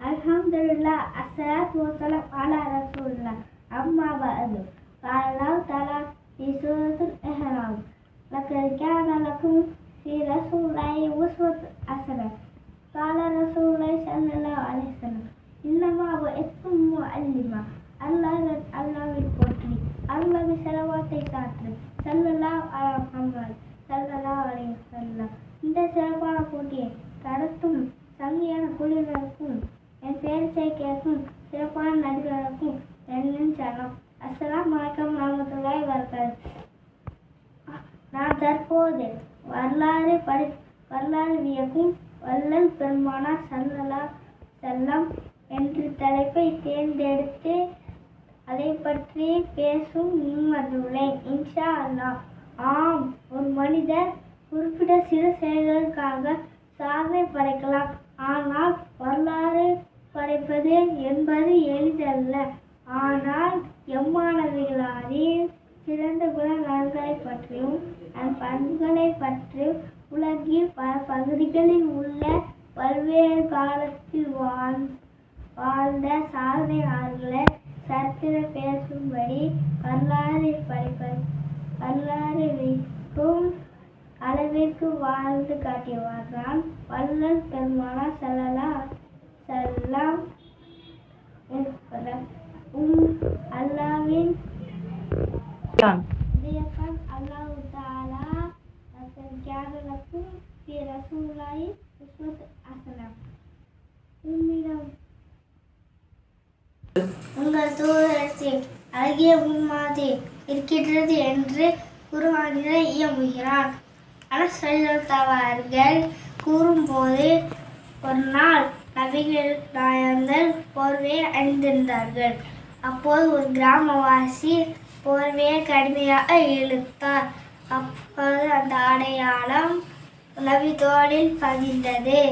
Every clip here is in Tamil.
አልሐምዱሊላህ አሰላቱ ወሰላም አላ ረሱልላህ አማ ባዕዱ ፈአላሁ ተዓላ ፊ ሱረቱል ኢሕራም ለቀድ ካነ ለኩም சல்லல்லா அலா முஹம்மது சல்லல்லா அலைஹி இந்த சிறப்பான போட்டியை நடத்தும் சங்கியான குழுவினருக்கும் என் பேரச்சை கேட்கும் சிறப்பான நடிகர்களுக்கும் என்னும் சரணம் அஸ்ஸலாமு வணக்கம் நாமத்துள்ளாய் வரகாத்துஹு நான் தற்போது வரலாறு படி வரலாறு வியக்கும் வல்லல் பெருமானார் சல்லல்லா செல்லம் என்ற தலைப்பை தேர்ந்தெடுத்து அதை பற்றி பேசும் முன்வந்துள்ளேன் இன்ஷா அல்லாஹ் ஆம் ஒரு மனிதர் குறிப்பிட்ட சில செயல்களுக்காக சாதனை படைக்கலாம். ஆனால் வரலாறு படைப்பது என்பது எளிதல்ல. ஆனால் எம்மானவிகளாரின் சிறந்த குண நலன்களை பற்றியும் அதன் பண்புகளை பற்றியும் உலகில் பல பகுதிகளில் உள்ள பல்வேறு காலத்தில் வாழ் வாழ்ந்த சாதனையாளர்களை சரித்திரம் பேசும்படி வரலாறு படிப்பது வரலாறு வைக்கும் அளவிற்கு வாழ்ந்து காட்டியவர் தான் வள்ளல் பெருமானா செல்லலா செல்லாம் உம் அல்லாவின் இதயக்கான் அல்லாஹு தாலா ஞானலக்கும் பி ரசூலாய் அசனம் உம்மிடம் தூதரத்தில் அழகிய உன்மாதே இருக்கின்றது என்று குருவானிட இயம்புகிறான் அனசல்லவர்கள் கூறும்போது ஒரு நாள் நபிகள் நாயந்தர் போர்வையை அணிந்திருந்தார்கள். அப்போது ஒரு கிராமவாசி போர்வையை கடுமையாக இழுத்தார். அப்போது அந்த அடையாளம் நபி தோளில் பதிந்தது.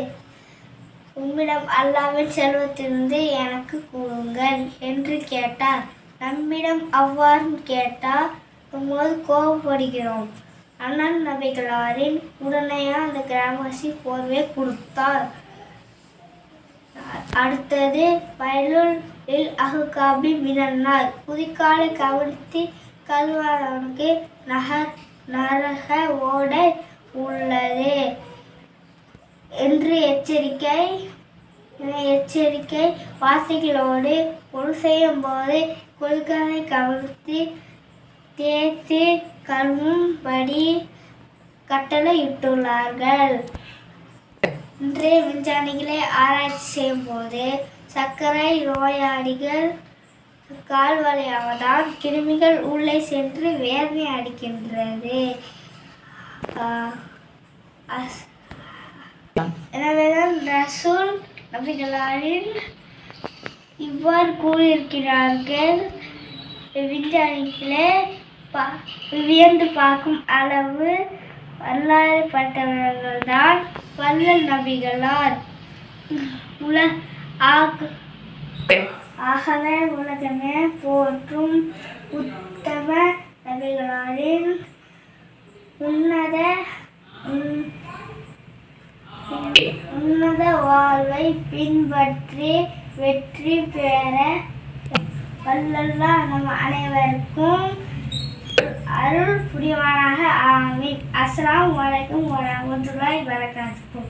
உம்மிடம் அல்லாவின் செல்வத்திலிருந்து எனக்கு கூறுங்கள் என்று கேட்டார். நம்மிடம் அவ்வாறு கேட்டால் போது கோபப்படுகிறோம். அண்ணன் நபிகளாரின் உடனே அந்த கிராமவாசி போர்வை கொடுத்தார். அடுத்தது வயலுள் இல் அகுகாபி மினன்னார் குதிக்காலை கவனித்து கல்வாரனுக்கு நகர் நரக ஓடை உள்ளது. என்று எச்சரிக்கை எச்சரிக்கை வாசிகளோடு ஒரு செய்யும் போது கொள்கை கவிழ்த்து தேர்த்து கழுவும்படி கட்டளையிட்டுள்ளார்கள். இன்றைய விஞ்ஞானிகளை ஆராய்ச்சி செய்யும் போது சர்க்கரை நோயாளிகள் கால் கிருமிகள் உள்ளே சென்று வேர்மை அடிக்கின்றது. எனவேதான் ரசூல் நபிகளாரின் இவ்வாறு கூறியிருக்கிறார்கள். விஞ்ஞானிகளே பா வியந்து பார்க்கும் அளவு வரலாறு பட்டவர்கள்தான் வல்லல் நபிகளார். உல ஆகவே உலகமே போற்றும் உத்தம நபிகளாரின் உன்னத உன் உன்னத வாழ்வை பின்பற்றி வெற்றி பெற வல்லல்லா நம் அனைவருக்கும் அருள் புரிவானாக ஆமீன் அஸ்லாம் வலைக்கும் வரஹ்மத்துல்லாஹி வரகாத்துக்கும்